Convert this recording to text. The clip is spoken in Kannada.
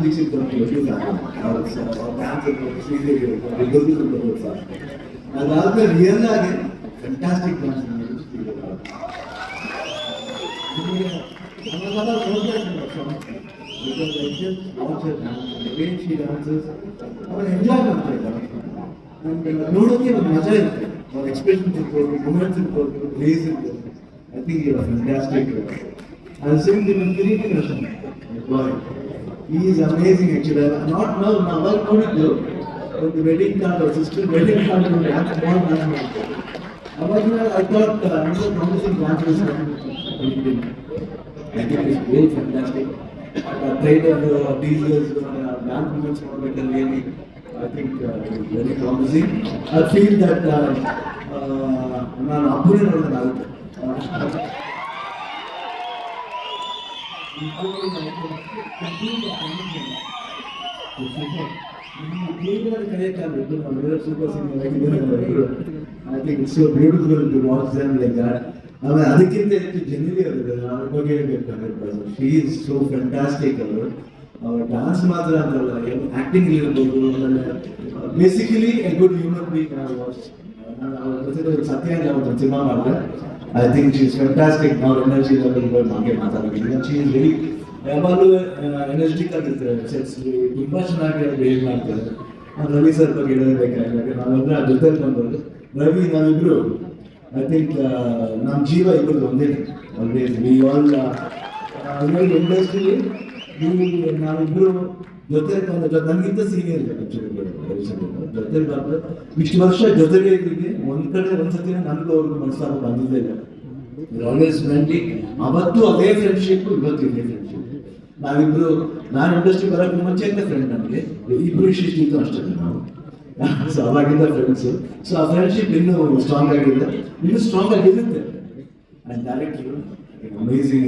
ದೀಕ್ಷಿತ್ ಅಂತ ಗೊತ್ತಿಲ್ಲ ಅವ್ರ ಡ್ಯಾನ್ಸ್ ಶ್ರೀದೇವಿ ಇಬ್ಬರಿಗೂ ತುಂಬ ಗೊತ್ತಿಲ್ಲ ಅದಾದ್ಮೇಲೆ ರಿಯಲ್ ಆಗಿ ಫ್ಯಾಂಟಾಸ್ಟಿಕ್ ಡ್ಯಾನ್ಸ್ ಎಂಜಾಯ್ ಮಾಡ್ತಾ ಇದ್ದಾರೆ ನೋಡೋಕೆ ಒಂದು ಮಜಾ ಇರುತ್ತೆ ಅವ್ರ ಎಕ್ಸ್ಪ್ರೆಷನ್ಸ್ ಇರ್ಬೋದು ಮೂಮೆಂಟ್ಸ್ ಇರ್ಬೋದು ರೇಸ್ ಇರ್ಬೋದು ಐ ಥಿಂಕ್ ಇವಾಗ ಫ್ಯಾಂಟಾಸ್ಟಿಕ್ ಅದು ಸೇಮ್ ಥಿಂಗ್ ಕಿರೀಟಿ ರೋಷನ್ ಬಾಯ್ ಈ ಈಸ್ ಅಮೇಸಿಂಗ್ ಆಕ್ಚುಲಿ ನಾಟ್ ನಾವು ನಾವು ಅವಾಗ ನೋಡಿದ್ದು ಒಂದು wedding card sister wedding card ಅವಾಗ I thought under promising dances I think is very fantastic trailer teasers dance moments ನೋಡ್ಬೇಕಲ್ಲಿ ಏನು I think very promising I feel that ನಾನು ಅಬ್ಬನೇ ನೋಡೋದಾಗುತ್ತೆ ಆಮೇಲೆ ಅದಕ್ಕಿಂತ ಹೆಚ್ಚು ಜನರಿ ಅವರು ಅವ್ರ ಬಗ್ಗೆ ಹೇಳ್ಬೇಕು ಶಿ ಇಸ್ ಸೋ ಫ್ಯಾಂಟಾಸ್ಟಿಕ್ ಅವರು ಅವ್ರ ಡಾನ್ಸ್ ಮಾತ್ರ ಅಂತಲ್ಲ ಆಕ್ಟಿಂಗ್ ಇರ್ಬೋದು basically a good human being watch Satya ಅವ್ರ ಸಿನಿಮಾ ಮಾಡಿದೆ I think she is fantastic ನಾವು ಎನರ್ಜಿ ಲೆವೆಲ್ ಬಗ್ಗೆ ಮಾತಾಡಬೇಕು ಶಿ ಇಸ್ ವೆರಿ ಯಾವಾಗಲೂ ಎನರ್ಜಿಟಿಕ್ ಆಗಿರ್ತಾರೆ ಸೆಟ್ಸ್ ತುಂಬಾ ಚೆನ್ನಾಗಿ ಬಿಹೇವ್ ಮಾಡ್ತಾರೆ. ನಾನ್ ರವಿ ಸರ್ ಬಗ್ಗೆ ಹೇಳಬೇಕಾಗಿಲ್ಲ ನಾವೆಲ್ಲ ಜೊತೆ ಬಂದವರು. ರವಿ, ನಾವಿಬ್ರು ಐ ಥಿಂಕ್ ನಮ್ಮ ಜೀವ ಇಬ್ಬರು ಒಂದೇ. Always we all industry. ನಾವಿಬ್ರು ಜೊತೆ ಬಂದ ಜೊತೆ ನನಗಿಂತ ಸೀನಿಯರ್ ಜೊತೆ ಬಂದು ಇಷ್ಟು ವರ್ಷ ಜೊತೆಗೆ ಇದ್ದೀವಿ ಒಂದ್ ಕಡೆ ಒಂದ್ಸತಿ ನನಗೂ ಅವ್ರಿಗೂ ಮನಸ್ಸಾಗ ಬಂದಿದ್ದೇ ಇಲ್ಲ. ಆಲ್ವೇಸ್ ಫ್ರೆಂಡ್ಲಿ ಅವತ್ತು ಅದೇ ಫ್ರೆಂಡ್ಶಿಪ್ ಇವತ್ತು ಇದೇ ಫ್ರೆಂಡ್ಶಿಪ್ ನಾವಿಬ್ರು ನಾನು ಇಂಡಸ್ಟ್ರಿ ಬರೋಕ್ಕೆ ಮುಂಚೆಯಿಂದ ಫ್ರೆಂಡ್ ನಮಗೆ. ಇಬ್ರು ಇಷ್ಟಿತ್ತು ಅಷ್ಟೇ ನಾವು. ಸೊ ಅವಾಗಿಂದ ಫ್ರೆಂಡ್ಸ್ ಸೊ ಆ ಫ್ರೆಂಡ್ಶಿಪ್ ಇನ್ನೂ ಸ್ಟ್ರಾಂಗ್ ಆಗಿದೆ ಇನ್ನೂ ಸ್ಟ್ರಾಂಗ್ ಆಗಿರುತ್ತೆ. And direct amazing